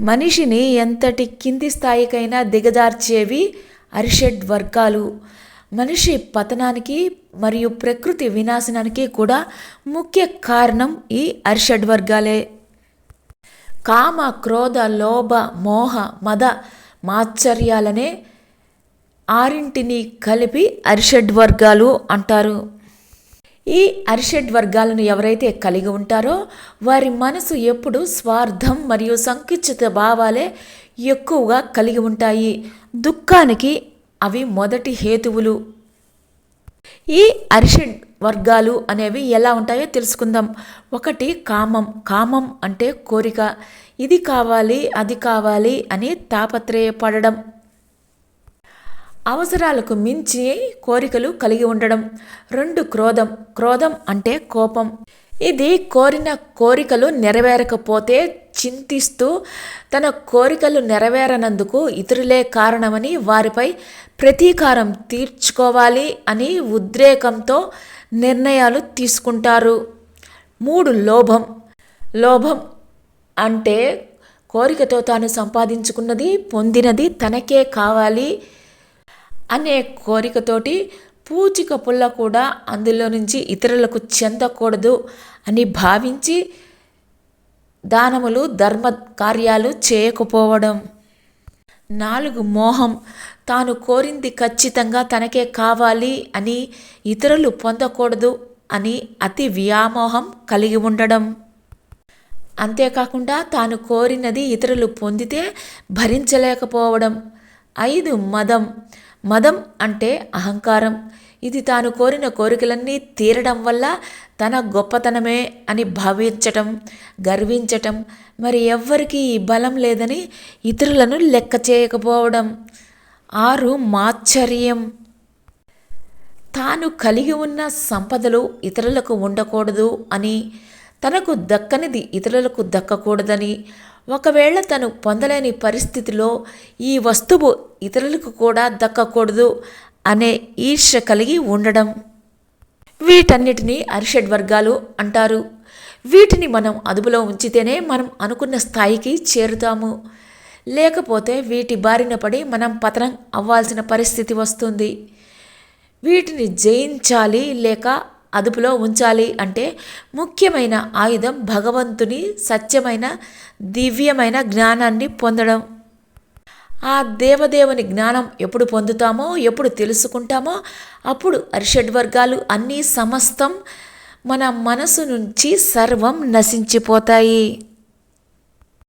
మనిషిని ఎంతటి కింది స్థాయికైనా దిగజార్చేవి అరిషడ్ వర్గాలు. మనిషి పతనానికి మరియు ప్రకృతి వినాశనానికి కూడా ముఖ్య కారణం ఈ అరిషడ్ వర్గాలే. కామ క్రోధ లోభ మోహ మద మాత్సర్యాలనే ఆరింటిని కలిపి అరిషడ్ వర్గాలు అంటారు. ఈ అరిషడ్ వర్గాలను ఎవరైతే కలిగి ఉంటారో వారి మనసు ఎప్పుడు స్వార్థం మరియు సంకుచిత భావాలే ఎక్కువగా కలిగి ఉంటాయి. దుఃఖానికి అవి మొదటి హేతువులు. ఈ అరిషడ్ వర్గాలు అనేవి ఎలా ఉంటాయో తెలుసుకుందాం. ఒకటి కామం. కామం అంటే కోరిక. ఇది కావాలి అది కావాలి అని తాపత్రయపడడం. అవసరాలకు మించి కోరికలు కలిగి ఉండడం. రెండు క్రోధం. క్రోధం అంటే కోపం. ఇది కోరిన కోరికలు నెరవేరకపోతే చింతిస్తూ తన కోరికలు నెరవేరనందుకు ఇతరులే కారణమని వారిపై ప్రతీకారం తీర్చుకోవాలి అని ఉద్రేకంతో నిర్ణయాలు తీసుకుంటారు. మూడు లోభం. లోభం అంటే కోరికతో తాను సంపాదించుకున్నది పొందినది తనకే కావాలి. అనే కోరికతోటి పూచిక పుల్ల కూడా అందులో నుంచి ఇతరులకు చెందకూడదు అని భావించి దానములు ధర్మ కార్యాలు చేయకపోవడం. నాలుగు మోహం. తాను కోరింది ఖచ్చితంగా తనకే కావాలి అని ఇతరులు పొందకూడదు అని అతి వ్యామోహం కలిగి ఉండడం. అంతేకాకుండా తాను కోరినది ఇతరులు పొందితే భరించలేకపోవడం. ఐదు మదం. మదం అంటే అహంకారం. ఇది తాను కోరిన కోరికలన్నీ తీరడం వల్ల తన గొప్పతనమే అని భావించటం గర్వించటం మరి ఎవ్వరికీ ఈ బలం లేదని ఇతరులను లెక్క చేయకపోవడం. ఆరు మాశ్చర్యం తాను కలిగి ఉన్న సంపదలు ఇతరులకు ఉండకూడదు అని తనకు దక్కనిది ఇతరులకు దక్కకూడదని ఒకవేళ తను పొందలేని పరిస్థితిలో ఈ వస్తువు ఇతరులకు కూడా దక్కకూడదు అనే ఈర్ష్య కలిగి ఉండడం. వీటన్నిటినీ అరిషడ్ వర్గాలు అంటారు. వీటిని మనం అదుపులో ఉంచితేనే మనం అనుకున్న స్థాయికి చేరుతాము. లేకపోతే వీటి బారిన పడి మనం పతనం అవ్వాల్సిన పరిస్థితి వస్తుంది. వీటిని జయించాలి లేక అదుపులో ఉంచాలి అంటే ముఖ్యమైన ఆయుధం భగవంతుని సత్యమైన దివ్యమైన జ్ఞానాన్ని పొందడం. ఆ దేవదేవుని జ్ఞానం ఎప్పుడు పొందుతామో ఎప్పుడు తెలుసుకుంటామో అప్పుడు అరిషడ్ వర్గాలు అన్నీ సమస్తం మన మనసు నుంచి సర్వం నశించిపోతాయి.